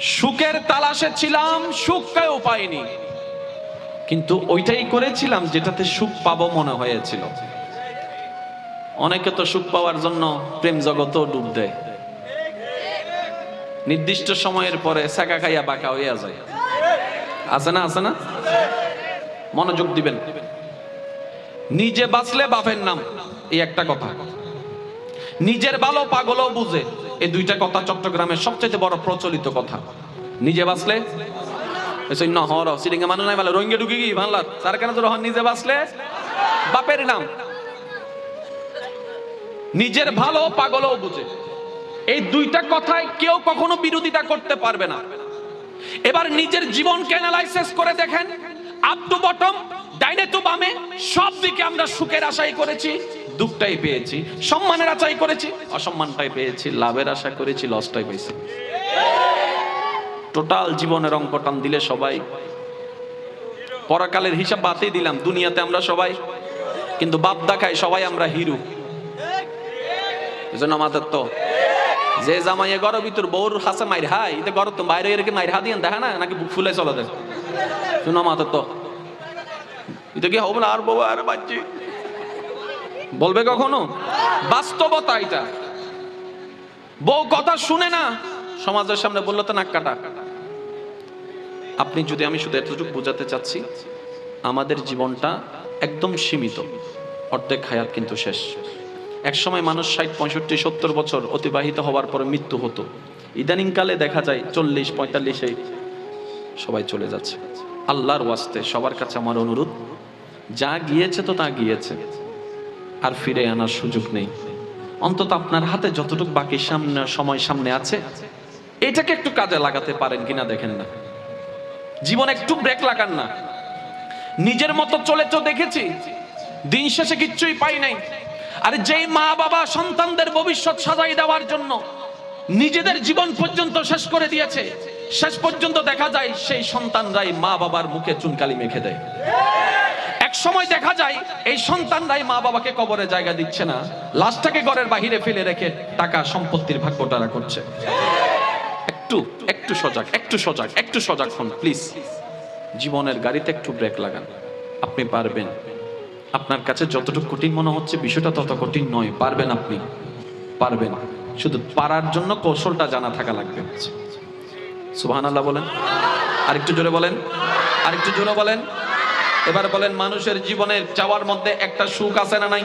সুখের তালাশে ছিলাম সুখ কেউ পাইনি। কিন্তু ওইটাই করেছিলাম যেটাতে সুখ পাবো মনে হয়েছিল। অনেকে তো সুখ পাওয়ার জন্য প্রেম জগতও ডুব দেয়। নির্দিষ্ট সময়ের পরে সেকা খাইয়া বাঁকা হইয়া যায়। আছে না আছে না? মনোযোগ দিবেন। নিজে বাঁচলে বাপের নাম, এই একটা কথা। নিজের ভালো পাগলও বুঝে। এই দুইটা কথা চট্টগ্রামের সবচেয়ে বড় প্রচলিত কথা। নিজে বাঁচলে? এসে ন হর সিরিঙ্গা মানুষ নাই ভালো রঙ্গে ঢুকে গিয়ে ভালো তার কেন তোর নিজে বাঁচলে? বাপের নাম। নিজের ভালো পাগলও বুঝে। এই দুইটা কথায় কেউ কখনো করতে পারবে না। এবার নিজের জীবনকে করে দেখেন। আপ টু বটম ডাইনে টু বামে, সব দিকে আমরা সুখের আশাই করেছি। দুঃখটাই পেয়েছি, সম্মানের আশাই করেছি, অসম্মানটাই পেয়েছি, লাভের আশা করেছি লসটাই পেয়েছি টোটাল জীবনের অঙ্ক টান দিলে সবাই, পরাকালের হিসাব বাতিই দিলাম, দুনিয়াতে আমরা সবাই, কিন্তু বাপ দেখায় সবাই আমরা হিরু। এজন্য আমাদের তো, যে জামাইয়ে গর ভিতর বউর হাসে মাইর হাই এতে তো বাইরে এরকে মাইর হা দিয়ে দেখা না, নাকি বুক ফুলে চলে দেয়। শুনো আমাদের তো এটা কি হবে না? আর বউ, আর বাচ্চি বলবে কখনো? বাস্তবতা এটা। বউ কথা শুনে না, সমাজের সামনে বলল, তো নাক কাটা। আপনি যদি আমি শুধু এতটুকু বোঝাতে চাচ্ছি, আমাদের জীবনটা একদম সীমিত। অর্ধেক হায়াত কিন্তু শেষ। এক সময় মানুষ ষাট, পঁয়ষট্টি, সত্তর বছর অতিবাহিত হওয়ার পরে মৃত্যু হতো। ইদানিংকালে দেখা যায়, চল্লিশ, পঁয়তাল্লিশে সবাই চলে যাচ্ছে। আল্লাহর ওয়াস্তে সবার কাছে আমার অনুরোধ, যা গিয়েছে তো তা গিয়েছে। আর ফিরে আনার সুযোগ নেই। অন্তত আপনার হাতে যতটুকু বাকি সামনে, সময় সামনে আছে, এটাকে একটু কাজে লাগাতে পারেন কিনা দেখেন না। জীবন একটু ব্রেক লাগান না। নিজের মতো চলে তো দেখেছি, দিন শেষে কিচ্ছুই পাই নাই। আর যেই মা বাবা সন্তানদের ভবিষ্যৎ সাজাই দেওয়ার জন্য নিজেদের জীবন পর্যন্ত শেষ করে দিয়েছে, শেষ পর্যন্ত দেখা যায় সেই সন্তানরাই মা বাবার মুখে চুনকালি মেখে দেয়। এক সময় দেখা যায়, এই সন্তানরাই মা বাবাকে কবরে জায়গা দিচ্ছে না। লাশটাকে ঘরের বাহিরে ফেলে রেখে টাকা সম্পত্তির ভাগ বটারা করছে। একটু একটু সজাগ একটু সজাগ একটু সজাগ হন, প্লিজ। জীবনের গাড়িতে একটু ব্রেক লাগান। আপনি পারবেন। আপনার কাছে যতটুকু কঠিন মনে হচ্ছে, বিষয়টা তত কঠিন নয়। পারবেন আপনি। পারবেন। শুধু পারার জন্য কৌশলটা জানা থাকা লাগবে। সুবহান আল্লাহ বলেন। আরেকটু জোরে বলেন। আরেকটু জোরে বলেন। এবার বলেন, মানুষের জীবনের চাওয়ার মধ্যে একটা সুখ আছে না নাই?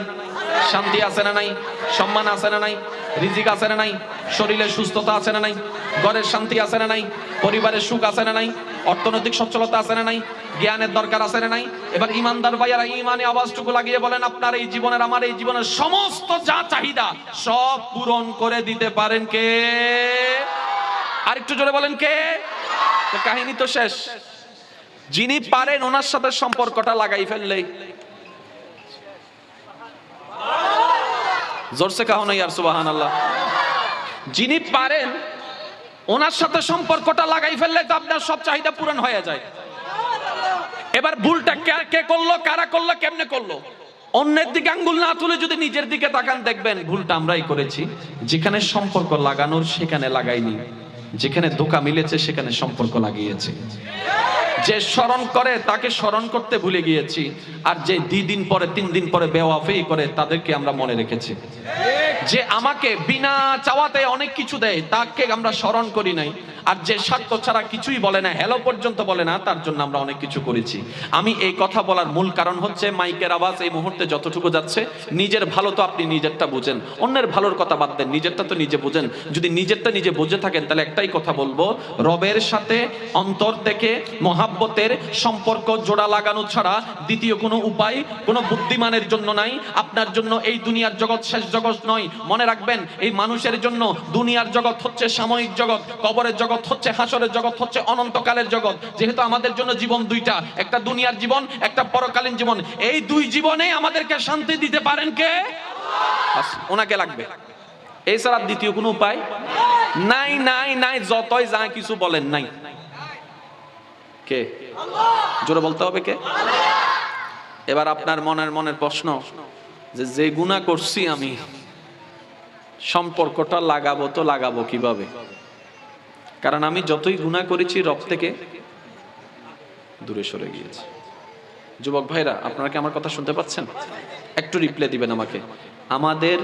শান্তি আছে না নাই? সম্মান আছে না নাই? রিজিক আছে না নাই? শরীরের সুস্থতা আছে না নাই? ঘরের শান্তি আছে না নাই? পরিবারের সুখ আছে না নাই? অর্থনৈতিক সচ্ছলতা আছে না নাই? জ্ঞানের দরকার আছে না নাই? এবার ইমানদার ভাইয়ারা ইমানে আওয়াজটুকু লাগিয়ে বলেন, আপনার এই জীবনের, আমার এই জীবনের সমস্ত যা চাহিদা সব পূরণ করে দিতে পারেন কে? আরেকটু জোরে বলেন কে? কাহিনী তো শেষ। যিনি পারেন ওনার সাথে সম্পর্কটা লাগাই ফেললেই। জোরসে কাহো নাই আর সুবাহান আল্লাহ যিনি পারেন ওনার সাথে সম্পর্কটা লাগাই ফেললে তো আপনার সব চাহিদা পূরণ হয়ে যায়। এবার ভুলটা কে- করল, কারা করল, কেমনে করল? অন্যের দিকে আঙ্গুল না তুলে যদি নিজের দিকে তাকান, দেখবেন ভুলটা আমরাই করেছি। যেখানে সম্পর্ক লাগানোর সেখানে লাগাইনি। যেখানে ধোকা মিলেছে, সেখানে সম্পর্ক লাগিয়েছে। যে স্মরণ করে, তাকে স্মরণ করতে ভুলে গিয়েছি। আর যে দুই দিন পরে, তিন দিন পরে বেওয়াফেই করে, তাদেরকে আমরা মনে রেখেছি। যে আমাকে বিনা চাওয়াতে অনেক কিছু দেয়, তাকে আমরা স্মরণ করি নাই। আর যে স্বার্থ ছাড়া কিছুই বলে না হ্যালো পর্যন্ত বলে না, তার জন্য আমরা অনেক কিছু করেছি। আমি এই কথা বলার মূল কারণ হচ্ছে মাইকের আওয়াজ এই মুহূর্তে যতটুকু যাচ্ছে, নিজের ভালো তো আপনি নিজেরটা বুঝেন। অন্যের ভালোর কথা বাদ দেন, নিজেরটা তো নিজে বুঝেন। যদি নিজেরটা নিজে বুঝে থাকেন, তাহলে একটাই কথা বলব, রবের সাথে অন্তর থেকে মহাব্বতের সম্পর্ক জোড়া লাগানো ছাড়া দ্বিতীয় কোনো উপায়, কোনো বুদ্ধিমানের জন্য নাই। আপনার জন্য এই দুনিয়ার জগৎ শেষ জগৎ নয়। মনে রাখবেন, এই মানুষের জন্য দুনিয়ার জগৎ হচ্ছে সাময়িক জগৎ, কবরের জগৎ হচ্ছে হাসরের জগৎ, হচ্ছে অনন্তকালের জগৎ। যেহেতু আমাদের জন্য জীবন দুইটা, একটা দুনিয়ার জীবন, একটা পরকালীন জীবন। এই দুই জীবনে আমাদেরকে শান্তি দিতে পারেন কে? ওনাকে লাগবে। এছাড়া দ্বিতীয় কোনো উপায়? নাই নাই নাই, যতই যা কিছু বলেন নাই। কে? জোরে বলতে হবে কে? এবার আপনার মনের মনের প্রশ্ন, যে যে গুণা করছি আমি, সম্পর্কটা লাগাবো তো লাগাবো কীভাবে? কারণ আমি যতই গুণা করেছি রব থেকে দূরে সরে গিয়েছি। যুবক ভাইরা, আপনারা কি আমার কথা শুনতে পাচ্ছেন? একটু রিপ্লাই দিবেন আমাকে। আমাদের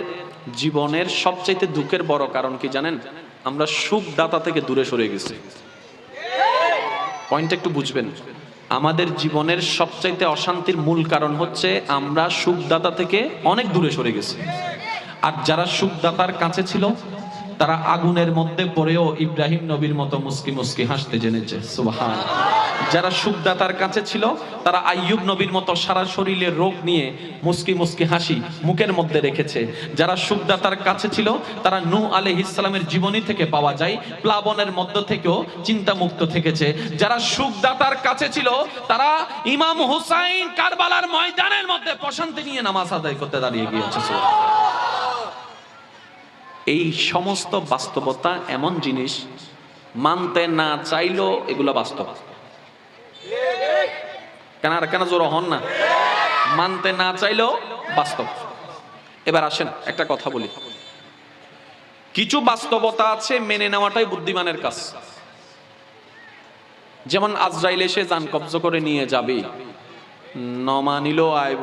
জীবনের সবচাইতে দুঃখের বড় কারণ কি জানেন? আমরা সুখ দাতা থেকে দূরে সরে গেছি। পয়েন্ট একটু বুঝবেন। আমাদের জীবনের সবচাইতে অশান্তির মূল কারণ হচ্ছে আমরা সুখদাতা থেকে অনেক দূরে সরে গেছি। আর যারা সুখদাতার কাছে ছিল তারা আগুনের মধ্যে পড়েও ইব্রাহিম নবীর মতো মুস্কি মুস্কি হাসতে জেনেছে। সুবহান। যারা সুখদাতার কাছে ছিল, তারা আইয়ুব নবীর মতো সারা শরীরে রোগ নিয়ে মুস্কি মুস্কি হাসি মুখের মধ্যে রেখেছে। যারা সুখদাতার কাছে ছিল, তারা নূ আলাইহিস ইসলামের জীবনী থেকে পাওয়া যায়, প্লাবনের মধ্য থেকেও চিন্তা মুক্ত থেকেছে। যারা সুখদাতার কাছে ছিল, তারা ইমাম হুসাইন কারবালার ময়দানের মধ্যে প্রশান্তি নিয়ে নামাজ আদায় করতে দাঁড়িয়ে গিয়েছে। এই সমস্ত বাস্তবতা এমন জিনিস, মানতে না চাইলেও এগুলো বাস্তব। কেন আর কেন জোর হন না? মানতে না চাইলেও বাস্তব। এবার আসেন, একটা কথা বলি। কিছু বাস্তবতা আছে মেনে নেওয়াটাই বুদ্ধিমানের কাজ। যেমন আজরাইল এসে যান কব্জ করে নিয়ে যাবে। নমানিল আইব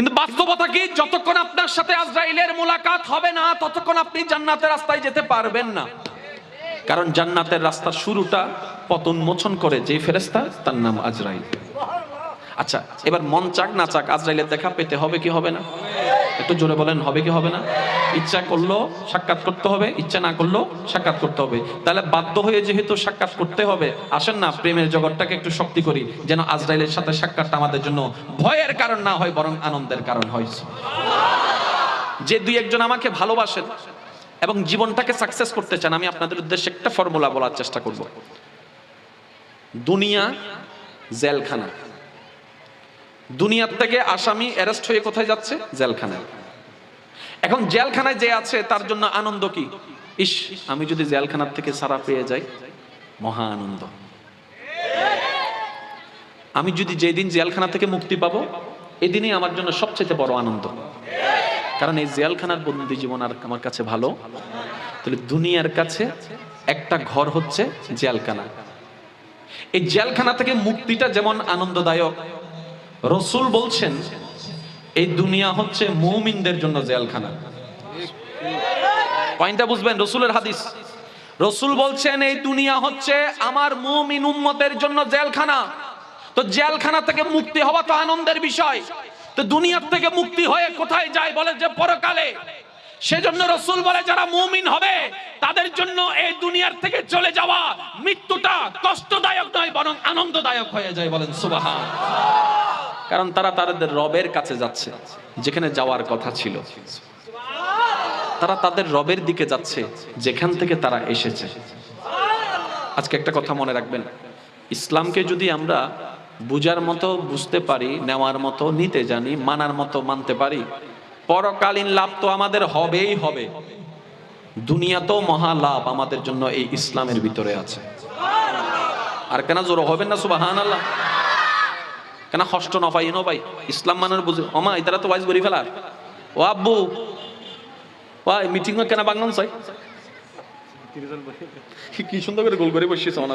কিন্তু বাস্তবতা কি? যতক্ষণ আপনার সাথে আজরাইলের মোলাকাত হবে না, ততক্ষণ আপনি জান্নাতের রাস্তায় যেতে পারবেন না। কারণ জান্নাতের রাস্তার শুরুটা পতন মোচন করে যে ফেরেস্তা তার নাম আজরাইল। আচ্ছা এবার মন চাক না চাক আজরাইলের দেখা পেতে হবে কি হবে না? একটু জোরে বলেন, হবে কি হবে না? ইচ্ছা করল সাক্ষাৎ করতে হবে, ইচ্ছা না করল সাক্ষাৎ করতে হবে। তাহলে বাধ্য হয়ে যেহেতু সাক্ষাৎ করতে হবে, আসেন না, প্রেমের জগৎটাকে একটু শক্তি করি, যেন আজরাইলের সাথে সাক্ষাৎটা আমাদের জন্য ভয়ের কারণ না হয়, বরং আনন্দের কারণ হয়। যে দুই একজন আমাকে ভালোবাসেন এবং জীবনটাকে সাকসেস করতে চান, আমি আপনাদের উদ্দেশ্যে একটা ফর্মুলা বলার চেষ্টা করব। দুনিয়া, জেলখানা। দুনিয়ার থেকে আসামি অ্যারেস্ট হয়ে কোথায় যাচ্ছে? জেলখানায়। এখন জেলখানায় যে আছে, তার জন্য আনন্দ কি? ইস, আমি যদি জেলখানার থেকে সারা পেয়ে যাই, মহা আনন্দ। আমি যদি যেদিন জেলখানা থেকে মুক্তি পাবো, এদিনই আমার জন্য সবচেয়ে বড় আনন্দ। কারণ এই জেলখানার বন্দি জীবন আর আমার কাছে ভালো। তাহলে দুনিয়ার কাছে একটা ঘর হচ্ছে জেলখানা। এই জেলখানা থেকে মুক্তিটা যেমন আনন্দদায়ক রসুল বলছেন, এই দুনিয়া হচ্ছে মৌমিনদের জন্য জেলখানা। পয়েন্টটা বুঝবেন, রসুলের হাদিস। রসুল বলছেন, এই দুনিয়া হচ্ছে আমার মুমিন উম্মতের জন্য জেলখানা। তো জেলখানা থেকে মুক্তি হওয়া তো আনন্দের বিষয়। তো দুনিয়ার থেকে মুক্তি হয়ে কোথায় যায় বলে যে পরকালে? সেজন্য রসুল বলে, যারা মুমিন হবে, তাদের জন্য এই দুনিয়ার থেকে চলে যাওয়া মৃত্যুটা কষ্টদায়ক নয়, বরং আনন্দদায়ক হয়ে যায় বলেন সুবাহা কারণ তারা তাদের রবের কাছে যাচ্ছে, যেখানে যাওয়ার কথা ছিল। তারা তাদের রবের দিকে যাচ্ছে, যেখান থেকে তারা এসেছে। আজকে একটা কথা মনে রাখবেন, ইসলামকে যদি আমরা বুঝার মতো, বুঝতে পারি, নেওয়ার মতো, নিতে জানি, মানার মতো, মানতে পারি পরকালীন লাভ তো আমাদের হবেই হবে। দুনিয়াতেও মহা লাভ আমাদের জন্য এই ইসলামের ভিতরে আছে। আর কেন জোর হবেন না সুবাহান আল্লাহ কেন হষ্ট নপাই নো ভাই ইসলাম মানের বুঝে অমা ইতারা তো ওয়াইজ বলি ফেলার। ও আব্বু ওই মিটিং কেন বাংলাম চাই? কি সুন্দর করে গোল করে বসিয়েছ না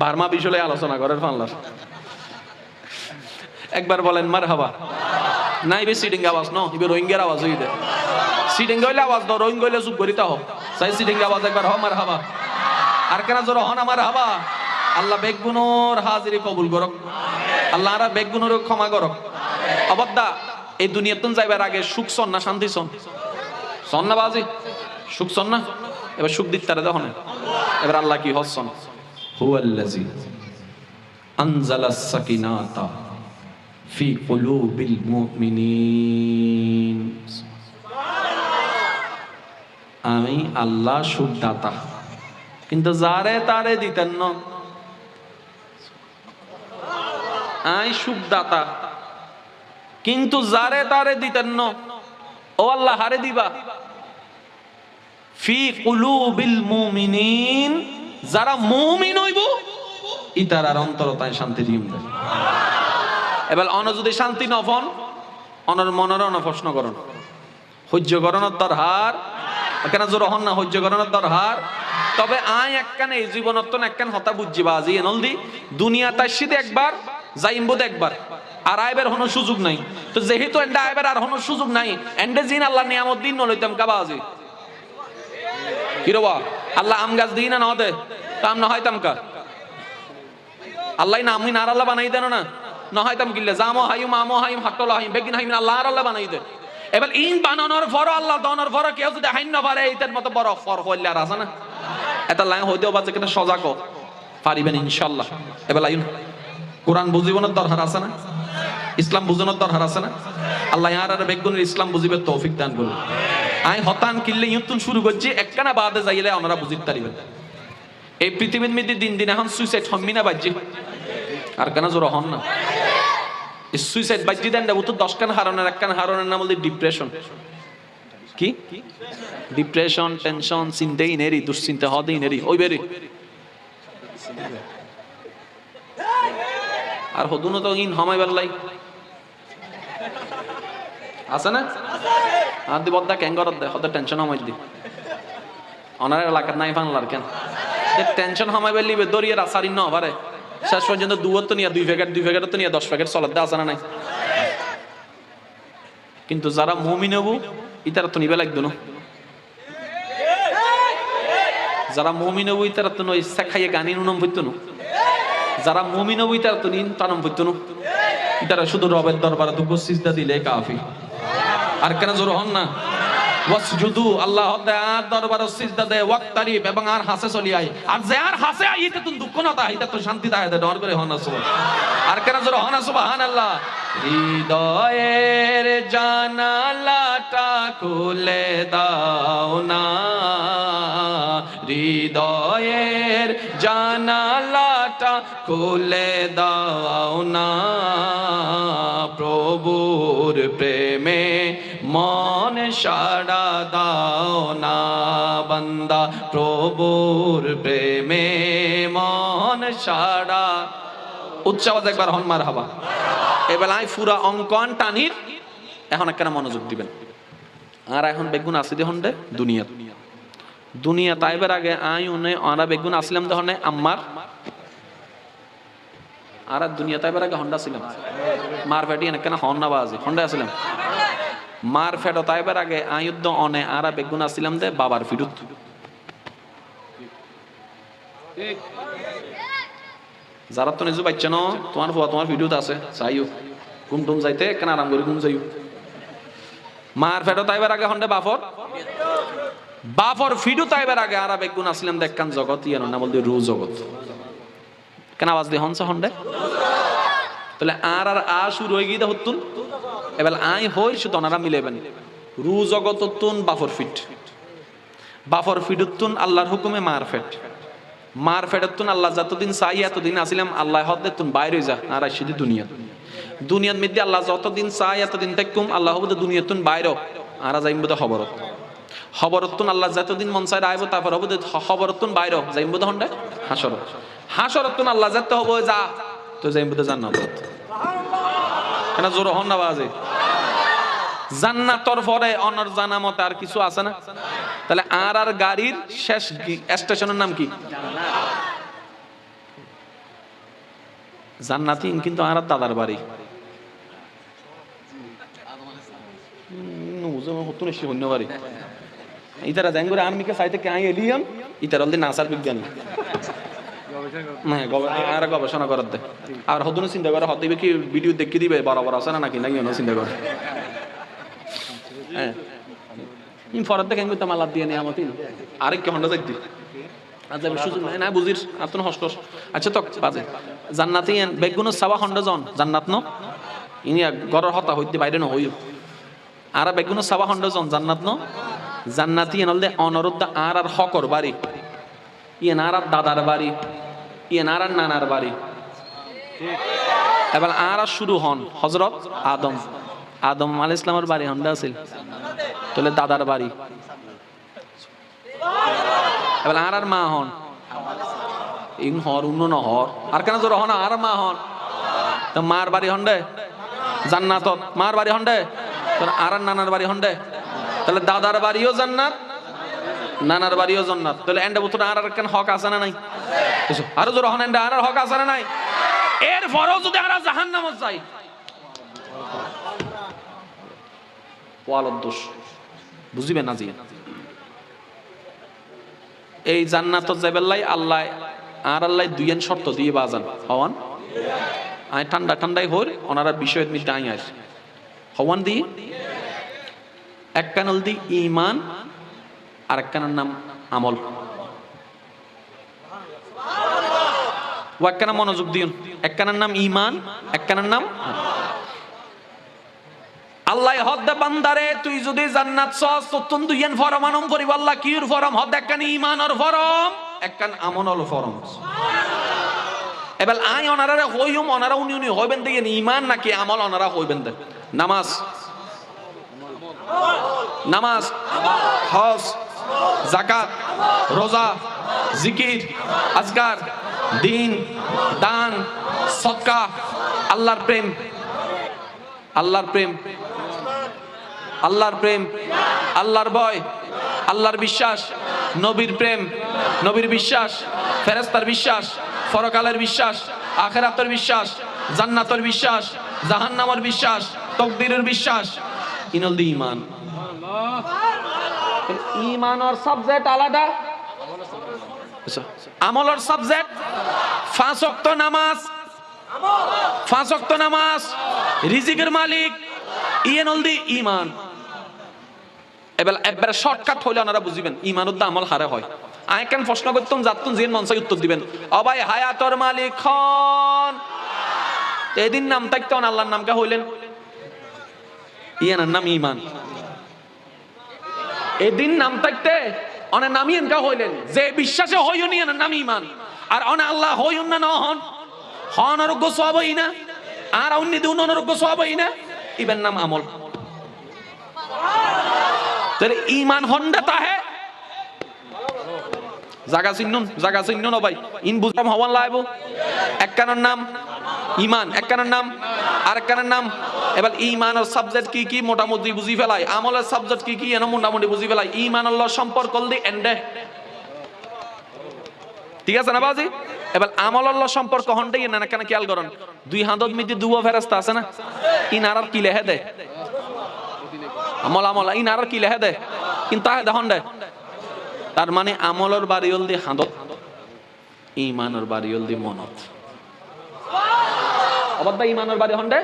বার্মা বিষয়ে আলোচনা করার ফানলার। একবার বলেন মার হাবা না ইবে সিডিং আওয়াজ, ন? ইবে রোহিঙ্গার আওয়াজ হই দে। সিডিং হইলে আওয়াজ দাও রোহিঙ্গা হইলে চুপ করিতা হোক চাই সিডিং আওয়াজ একবার হ মার হাবা। আর কেন জোর হন আমার হাবা। আল্লাহ বেগুনোর হাজিরি কবুল করক। আল্লাহ আর বেগুনোর ক্ষমা করক। অবদ্দা এই দুনিয়াতুন যাইবার আগে সুখ সন না শান্তি সন? সন না বাজি? সুখ সন না? এবার সুখ দিতে তারা দেখো এবার আল্লাহ কি হসন হুয়াল্লাজি আনজালাস সাকিনাতা। في قلوب المؤمنين আমি আল্লাহ সুখদাতা কিন্তু যারে তারে দিতেন না আই সুখদাতা কিন্তু যারে তারে দিতেন না ও আল্লাহ হারে দিবা ফি কুলুবিল মুমিনিন যারা মুমিন হইব ইতারার অন্তরতায় শান্তি দিম এবার অন যদি শান্তি নফন অনর মনের অন প্রশ্ন সহ্য করণের দরহার কেন জোর হন না, সহ্য করণের দরহার তবে আই একখান এই জীবনত একখান হতা বুঝিবা আজি এনলদি দুনিয়া তার সিধে একবার যাইম্বুদ একবার। আর আইবার হনো সুযোগ নাই। তো যেহেতু এন্ডা আইবার আর হনো সুযোগ নাই, এন্ডে জিন আল্লাহ নিয়ামত দিন নলইতাম কাবা আজি। কিরবা আল্লাহ আম গাছ দিই না না দে। তা আম না হয়তাম কা। আল্লাহ না আমি নার আল্লাহ বানাই দেন না। না হয়তাম কিল্লে জামো হাইম, আমো হাইম, হাট্টল হাইম, বেগিন হাইম আল্লাহ আর আল্লাহ বানাই দে। এবার ইন বানানোর পর আল্লাহ দনের পর কেউ যদি হাইন না পারে, এইটার মতো বড় ফর হইলে আর আছে না? এটা লাইন হইতেও বাজে কেন সজাগ। পারিবেন ইনশাল্লাহ এবার লাইন, কোরআন বুঝিবনের দরকার আছে না? ইসলাম বুঝানোর দরকার আছে না? আল্লাহ ইয়ার আর বেগুনের ইসলাম বুঝিবে তৌফিক দান করুন। আই হতান কিনলে ইউতুন শুরু করছি, একখানা বাদে যাইলে ওনারা বুঝিতে পারিবেন এই পৃথিবীর মধ্যে দিন দিন এখন সুইসাইড হম্মি না বাজ্যে আর কেন জোর হন না? সুইসাইড বাজ্যে দেন দেবো তো দশখান হারনের একখান হারনের নাম বলতে ডিপ্রেশন কি? ডিপ্রেশন টেনশন চিন্তাই নেরি দুশ্চিন্তা হদেই নেরি ওই বেরি। আর হদুনো তো ইন হমাই বেল্লাই আছে না? আর দি বদ্দা কেন করত দে হতে টেনশন হমাই দি। অনার এলাকার নাই ফানলার কেন? টেনশন হমাই বেলি দরিয়ে রাসারি ন পারে শেষ পর্যন্ত দুয়ার তো নিয়ে, দুই প্যাকেট দুই প্যাকেট তো নিয়ে, দশ প্যাকেট চলার দে আছে নাই? কিন্তু যারা মুমিন হবু, ইতারা তো নিবে লাগতো না। যারা মুমিন হবু, ইতারা তো নয় খাইয়ে গানি নুনম হইতো না। যারা মুমিন হবু, ইতারা তো নিন টানম হইতো না। ইতারা শুধু রবের দরবারে দুঃখ সিজদা দিলে কাফি। আর কেন জোর হন না? ওয়াসজুদু, আল্লাহ আর দরবার সিজদা দে ওয়াক্তারিব এবং আর হাসে চলি আই আর যে আর হাসে আই এটা তো দুঃখ না তাই এটা তো শান্তি তাই দে ডর করে হন সুবহান। আর কেন জোর হন সুবহানাল্লাহ? হৃদয়ের জানালাটা খুলে দাও না। হৃদয়ের জানালাটা খুলে দাও না। প্রভুর প্রেমে মন সাড়া দাও না বান্দা, প্রভুর প্রেমে মন সাড়া। উচ্চাবাদ একবার হনমার হাবা এবেলায় ফুরা অঙ্কন টানির। এখন একটা মনোযোগ দিবেন। আর এখন বেগুন আসি দেখুন দে, দুনিয়া। দুনিয়া তাইবার আগে আই উনে, আরা বেগুন আসলাম দেখুন আম্মার। আর দুনিয়া তাইবার আগে হন্ডা ছিলাম মার ফেটি এনে কেন হন্ডা বাজে। হন্ডা আসলাম। মার ফেটো তাইবার আগে আয়ুদ্ধ অনে আরা বেগুন আসলাম দে বাবার ফিরুত। যারা তো নিজে বাচ্চা ন, তোমার ফুয়া তোমার ভিডিওতে আছে চাইও ঘুম টুম যাইতে, কেন আরাম করে ঘুম যাইও? মার ফেটো তাইবার আগে হন্ডে বাফর? বাফর ফিডু তাইবার আগে আর বেগুন আসলাম দেখকান জগৎ ইয়ে না বলতে রু জগৎ কেন আওয়াজ দিয়ে হনস হন্ডে? তাহলে আর আর আ শুরু হয়ে গিয়ে হতুন এবার আই হই শুধু ওনারা মিলেবেন রু জগৎ হতুন বাফর ফিট। বাফর ফিডুতুন আল্লাহর হুকুমে মার ফেট। মার ফেরতুন আল্লাহ যতদিন চাই, এতদিন আসিলাম, আল্লাহ হদ্দে তুন, বাইরে যা আর আসিদি দুনিয়া। দুনিয়ার মধ্যে আল্লাহ যতদিন চাই, এতদিন দেখুম আল্লাহ হবুদ দুনিয়াতুন বাইর। আর যাইম বোধ খবরত খবরতুন আল্লাহ যতদিন মন চাই আইব তারপর হবুদ খবরতুন বাইর। যাইম বোধ হন্ডে হাসর। হাসরতুন আল্লাহ যেতে হব, যা। তো যাইম বোধ জান্নাত কেন জোর হন না বাজে? জান্নাতর পরে অনর জানা মতে আর কিছু আছে না? তাহলে আর আর গাড়ির শেষ স্টেশনের নাম কি? জান্নাতি কিন্তু আর দাদার বাড়ি। ইতারা সাইতে কে আই এলিয়াম ইতারা নাসার বিজ্ঞানী। আর গবেষণা দে। আর হদুন চিন্তা করে দিবে কি ভিডিও দেখি দিবে? বরাবর আছে না নাকি? নাকি চিন্তা করে হ্যাঁ। ইন দেখেন কিন্তু মালাদ দিয়ে নেই আমাতিন। আরেক কে হন্ডা নাই। আচ্ছা তো জান্নাতি বেগুন জন। জান্নাত ন? হতা জন, জান্নাত ন? জান্নাতি অনরুদ্ধ আর আর হকর বাড়ি। আর আর দাদার বাড়ি। ইয়েন আর নানার বাড়ি। এবার আর আর শুরু হন হজরত আদম। আদম আল ইসলামের বাড়ি হন্ডা আছিল। তাহলে দাদার বাড়ি। এবার আর আর মা হন। ইং হর উন্ন নহর আর কেন জোর হন আর মা হন? তো মার বাড়ি হন্ডে জান্নাতত। মার বাড়ি হন্ডে আর নানার বাড়ি হন্ডে তাহলে দাদার বাড়িও জান্নাত নানার বাড়িও জান্নাত। তাহলে এন্ডা বুতর আর আর কেন হক আছে না নাই? আরও জোর হন, এন্ডা আর আর হক আছে না নাই? এর পরেও যদি আর জাহান্নামত যাই ওয়ালদ দোষ। বুঝিবে না জি? এই জান্নাত যাবেল্লাই আল্লাহ আর আল্লাহ দুইয়েন শর্ত দিয়ে বাজান। হওয়ান? আই ঠান্ডা, ঠান্ডাই হর, ওনারা বিষয়ের মধ্যে আই আস হওয়ান দি? এক কানল দি ইমান আর এক নাম আমল। ও এক কানা মনোযোগ দিন এক কানার নাম ইমান এক কানার নাম আল্লাহ হদ্দে বান্দারে, তুই যদি জান্নাত সস তত্তন দুইয়েন ফরম আনম করিব। আল্লাহ কিউর ফরম? হদ একখান ইমানর ফরম। একখান আমনল ফরম এবার আই অনারা হইম অনারা উনি উনি হইবেন দেখেন ইমান নাকি আমল অনারা হইবেন দেন নামাজ। নামাজ। হজ। জাকাত, রোজা, জিকির, আজকার, দিন, দান, সৎকা, আল্লাহর প্রেম। আল্লাহর প্রেম। আল্লাহর প্রেম। আল্লাহর ভয়। আল্লাহর বিশ্বাস। নবীর প্রেম। নবীর বিশ্বাস। ফেরেস্তার বিশ্বাস। ফরকালের বিশ্বাস। আখেরাতের বিশ্বাস। জান্নাতের বিশ্বাস। জাহান্নামের বিশ্বাস। তকদিরের বিশ্বাস। ইনল দি ইমান ইমানর সাবজেক্ট আলাদা। আচ্ছা, আমলর সাবজেক্ট পাঁচ ওয়াক্ত নামাজ পাঁচ ওয়াক্ত নামাজ রিজিকের মালিক ইয়েন হলদি ইমান এবার একবারে শর্টকাট হইলে ওনারা বুঝিবেন ইমান উদ্দা আমল হারে হয়। আই কেন প্রশ্ন করতাম যাতুন জিন মনসাই উত্তর দিবেন। অবাই হায়াতর মালিক খন এদিন নাম থাকতে আল্লাহর নামকে হইলেন। ইয়ানার নাম ইমান এদিন নাম থাকতে অনে নামি এনকা হইলেন। যে বিশ্বাসে হইও নি এনার নাম ইমান। আর অনে আল্লাহ হইউন না হন। অনরোগ্য সব হই না। আর অন্য দিন অনরোগ্য হই না। ইবেন নাম আমল। তাহলে ইমান হন্ডা তাহে? জাগা চিহ্নুন জাগা চিহ্নুন ভাই। ইন বুঝলাম হওয়ান লাইব। এক একখানের নাম ইমান একখানের নাম আর একখানের নাম। এবার ইমানের সাবজেক্ট কি কি মোটামুটি বুঝি ফেলাই, আমলের সাবজেক্ট কি কি এনে মোটামুটি বুঝি ফেলাই। ইমান আল্লাহ সম্পর্ক দি এন্ডে ঠিক আছে না বাজি? এবার আমল আল্লাহ সম্পর্ক হন্ডে না কেন খেয়াল করেন। দুই হাতত মিদি দুবো ফেরাস্তা আছে না? ইন আর কি লেহে দে? আমল আমল ইন আর কি লেহে দে? কিন্তু তাহে দেখুন দে তার মানে আমলর বাড়িওল দি হাঁদত ইমানর বাড়িওল দি মনত। অবাদ ইমানর বাড়ি হন্ডে?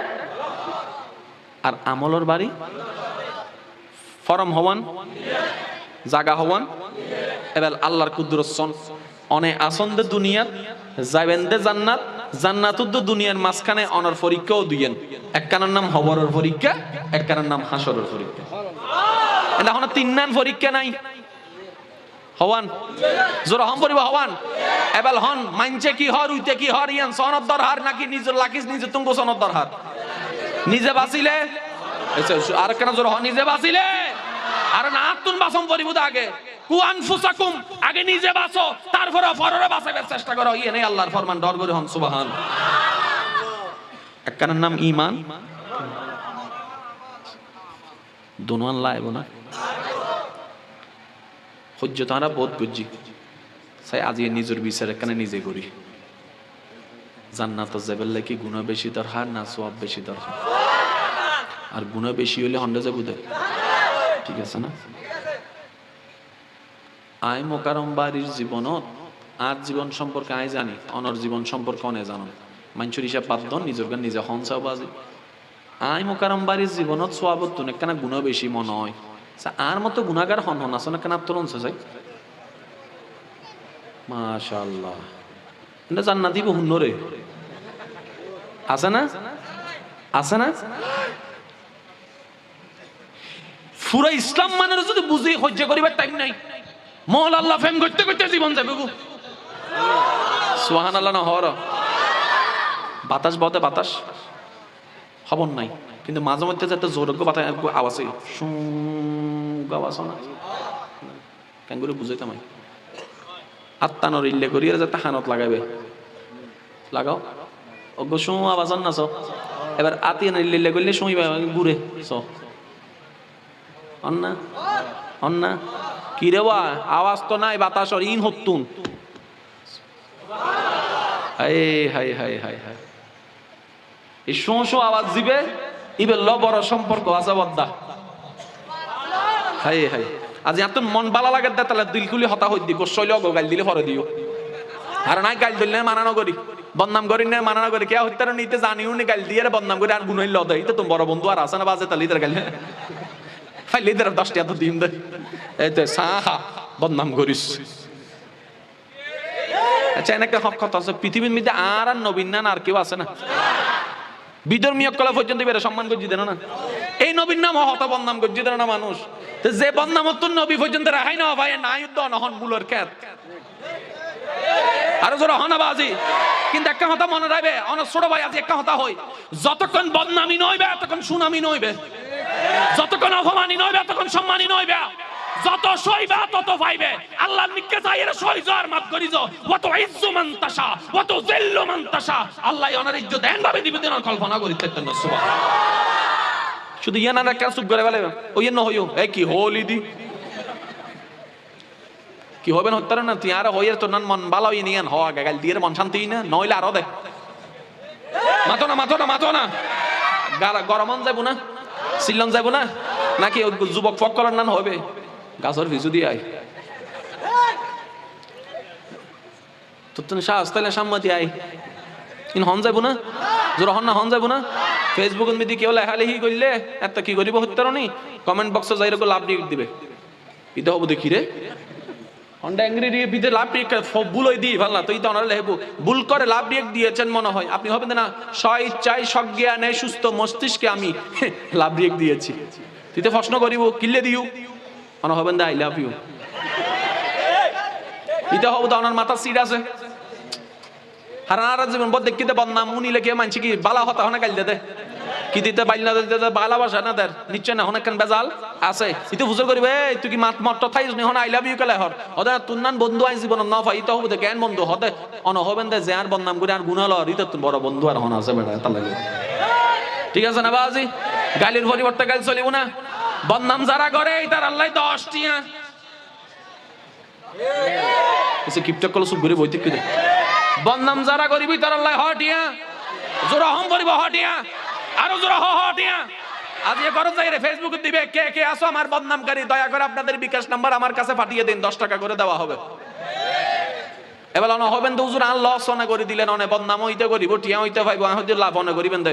আর আমলর বাড়ি? ফরম হওয়ান? জাগা হওয়ান? এবার আল্লাহর কুদরসন অনে আসন্দে দুনিয়াত যাবেন্দে জান্নাত জান্নাতুদ্দ দুনিয়ার মাঝখানে অনার পরীক্ষাও দুইয়েন। একখানার নাম হবরের পরীক্ষা একখানার নাম হাসরের পরীক্ষা এখন তিন নান পরীক্ষা নাই। হওয়ান। জোর হম পরিব হওয়ান। এবার হন মানছে কি হর, উইতে কি হর, ইয়ান সনদ দরহার নাকি নিজের লাকিস নিজে তুঙ্গ সনদ দরহার। নিজে বাঁচিলে আর কেন জোর হন, নিজে বাঁচিলে? আর না তুন বাসম পরিব আগে। কুয়ান ফুসাকুম আগে নিজে বাঁচো তারপরে পরের বাঁচাবার চেষ্টা করো। ইয়ে নেই, আল্লাহর ফরমান, ডর করে হন, সুবাহান। একখানের নাম ইমান দোনোয়ান লাইব না? সহ্য তাহারা বহুত বুঝছি সাই আজি নিজের বিচার এখানে নিজে করি। জান্নাত যাবেল কি গুণা বেশি দরকার, না সব বেশি দরকার। আর গুণা বেশি হলে হন্ডা যাব ঠিক আছে না? আই মোকারম বাড়ির জীবনত আর জীবন সম্পর্কে আই জানি, অনর জীবন সম্পর্কে অনে জানো। মানুষের হিসাব বাদ নিজের গান নিজে হনসাও বাজি। আই মোকারম বাড়ির জীবনত সোয়াবত তুনে কেন গুণা বেশি মনে হয়। আর মতো গুণাগার হন হন, আসলে কেন চাই মাশাল্লাহ এটা আছে না? আছে না? পুরো ইসলাম মানের যদি বুঝি সহ্য করিবার টাইম নাই। মহল আল্লাহ ফেম করতে করতে জীবন যাবে গো। সোহান আল্লাহ না হর বাতাস বতে বাতাস। খবর নাই। কিন্তু মাঝে মধ্যে যাতে জোরজ্ঞ বাতাস আওয়াজ সুং আওয়াজ না? করে বুঝাইতাম আমি। আত্মানোর ইল্লে করিয়ে যাতে হানত লাগাবে লাগাও। অজ্ঞ শু, আওয়াজ না চ? এবার আতি ইল্লে করলে শুইবে ঘুরে চ। অন্না? অন্না? কি রে বা? আওয়াজ তো নাই বাতাসর, ইন হতুন। হাই হাই হাই হাই হাই এই শো শো আওয়াজ দিবে ইবে ল বড় সম্পর্ক আছে বদ্দা হাই হাই আজ এত মন বালা লাগে দে, তাহলে দিলকুলি হতা হই দি, গোসল অগ গাল দিলে হরে দিও। আর নাই গাল দিলে মানানো করি বদনাম করি না মানানো করি কে হইতার নিতে জানিও নি গাল দিয়ে বদনাম করে, আর গুনাইল দেয় তো তুমি বড় বন্ধু, আর আছে না বাজে তাহলে ইতার গাল ফাইলে ইতার দশটি এত দিন দে। এই তো সাহা, বদনাম করিস। আচ্ছা এনেকে হক কথা আছে, পৃথিবীর মধ্যে আর আর নবীন না আর কেউ আছে না? বিধর্মীয় কলা পর্যন্ত বেড়ে সম্মান করছি দেন না? এই নবীর নাম হত বদনাম করছি দেন না মানুষ? তো যে বদনামত্ব নবী পর্যন্ত রেহাই না ভাই, না যুদ্ধ নহন বুলোর খ্যাত। আরও জোর হনাবাজি কিন্তু একটা কথা মনে রাখবে অনেক ছোট ভাই আজ একটা কথা হই। যতক্ষণ বদনামি নইবে ততক্ষণ সুনামি নইবে। যতক্ষণ অপমানি নইবে ততক্ষণ সম্মানী নইবে। যত সইবা তত পাইবে আল্লাহ নিকে চাই, এর সইজ আর মাফ করিজ অত ইজ্জু মান তাশা অত জিল্লু মান তাশা। আল্লাহ ইজ্জত দেন ভাবে দিবে দেন কল্পনা করি তেতেন সুবহান। শুধু ইয়া না কেন চুপ করে বলে ওই ন হইও। এ কি হোলি দি? কি হবে না হত্যার না? তুই আর হইয়ের তোর নান মন বালা হই নিয়ান। হওয়া গাল দিয়ে মন শান্তি না নইলে আরও দে। মাতো না মাতো না মাতো না। গারা গরমন যাব না? শিলং যাব না? নাকি যুবক ফকলের নান হবে? গাছর ভিজু দিয়ে আয়। তোর তো সাহস তাহলে সাম্মতি আয়। ইন হন যাব না? জোর হন না, হন যাব না? ফেসবুকের মধ্যে কেউ লেখালেখি করলে এত কি করিব হত্যার নি কমেন্ট বক্সে যাই রকম লাভ দিয়ে দিবে। ইতে হব দেখি রে। হন্ডা অ্যাংরি দিয়ে বিদে লাভ রিয়েক্ট ভুল হয়ে দিই ভালো না তো ভুল করে লাভ রিয়েক্ট দিয়েছেন মনে হয়। আপনি হবেন না স্ব ইচ্ছায় সজ্ঞানে সুস্থ মস্তিষ্কে আমি লাভ রিয়েক্ট দিয়েছি। তুই প্রশ্ন করিব কিল্লে দিও মনে হবেন দা আই লাভ ইউ ইতে হব তো ওনার মাথা সিট আছে হারানারা জীবন বদ দেখিতে বদনাম উনি লেগে মানছি কি বালা হতা হনে গাইল দে কি দিতে বাইল না দিতে বালা বাসা না দের নিশ্চয় না হনেক বেজাল আছে ইতো ফুজর করিবে তুই কি মাত মত থাইস নি হন আই লাভ ইউ কেলে হর ওদের তুন্নান বন্ধু আই জীবন না ফাই তো হব কেন বন্ধু হতে অন হবেন দে আর বদনাম করে আর গুণাল আর ইতো বড় বন্ধু আর হন আছে বেটা তা লাগে ঠিক আছে না বাজি গালির পরিবর্তে গাল চলিব না বদনাম যারা করে তার আল্লাহ দশ টিয়া এসে কিপটা কল সব ঘুরে বইতে কিনে বদনাম যারা করিবি, তার আল্লাহ হটিয়া জোরা হম করিব হটিয়া আরও জোরা হ হটিয়া আজ এ করো যাই কে দয়া আপনাদের বিকাশ নাম্বার আমার কাছে পাঠিয়ে দিন, দশ টাকা করে দেওয়া হবে। এবার অন, হবেন তো হুজুর, আল্লাহ সনে করে দিলেন অনে, বদনাম হইতে করিব টিয়া হইতে পাইব লাভ অনে করিবেন দে।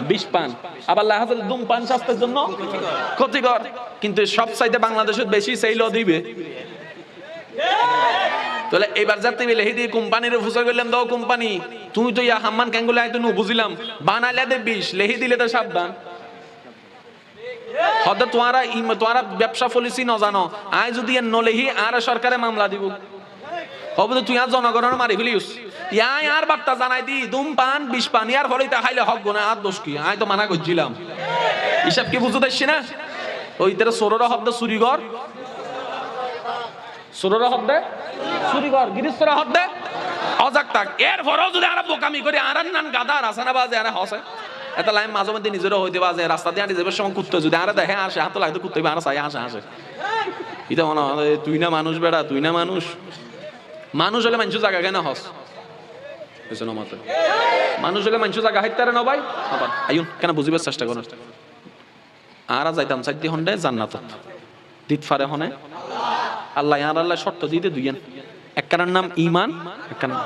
বিষ পান। আবার আছে ধূমপান স্বাস্থ্যের জন্য? ক্ষতিকর। কিন্তু সব বেশি দিবে। তাহলে এবার যাতে হেদি কোম্পানির করলাম দাও কোম্পানি। তুমি তো ইয়া হাম্মান ক্যাঙ্গুলে আইতো নু, বুঝিলাম। দে বিষ লেহি দিলে তো সাবধান। হয়তো তোমারা তোমারা ব্যবসা পলিসি ন জানো। আই যদি নলেহি, আর সরকারে মামলা দিব। হবে তুই আর জনগণের মারি ফেলিস ইয়াই আর বার্তা জানাই দি, দুম পান, বিষ পান ইয়ার ফলে তা খাইলে হক না আর দোষ কি? আই তো মানা করছিলাম হিসাব কি বুঝতে দেখছি না? ওই তারা সোরর শব্দ চুরিগর সোরর শব্দ? চুরিগর গিরিশ্বর শব্দ? অজাক তাক। এর পরেও যদি আর বোকামি করে আর নান গাদা রাসানা বাজে আর হসে এটা লাইন মাঝে মধ্যে নিজেরও হইতে বাজে রাস্তা দিয়ে আনি যাবার সময় কুত্তে যদি আর দেখে আসে হাত লাগতে কুত্তে আর চাই, আসে আসে। এটা মনে হয় তুই না মানুষ বেড়া, তুই না মানুষ। মানুষ হলে মানুষ জায়গা কেন হস বুঝছ না মতে মানুষ হলে মানুষ জায়গা হাইতারে না ভাই। আবার আইন কেন বুঝিবার চেষ্টা করো? আর যাইতাম চাইতে হন্ডে জান্নাত দিত ফারে হনে। আল্লাহ, আর আল্লাহ শর্ত দিতে দুইয়ান। একখানার নাম ইমান একখানার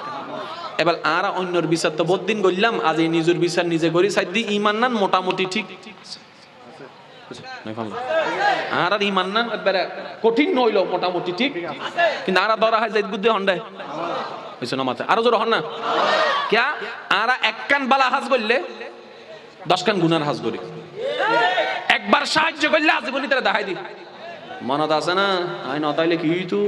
এবার আর অন্যর বিচার তো বদিন করলাম আজ এই নিজের বিচার নিজে করি সাইড দি ইমান নান মোটামুটি ঠিক। আর আর ইমান নান কঠিন নইল মোটামুটি ঠিক। কিন্তু আর ধরা হয় যাই বুদ্ধি হন্ডায় হয়েছে না মাথায় আরও জোর হন না? ক্যা? আর এক কান বালা হাজ করলে, দশ কান গুনার হাজ করি। একবার সাহায্য করলে আজীবনী তারা দেখাই দি মনত আছে না? আই নতাইলে কি তু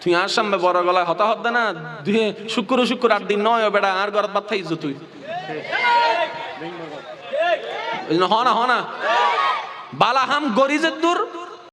তুই আর সামনে বড় গলায় হতা হত না? দুই শুক্র শুক্র আট দিন নয় বেড়া, আর গরত বাদ থাইছ তুই। ওই জন্য হ না হ না। বালা গরিজের দূর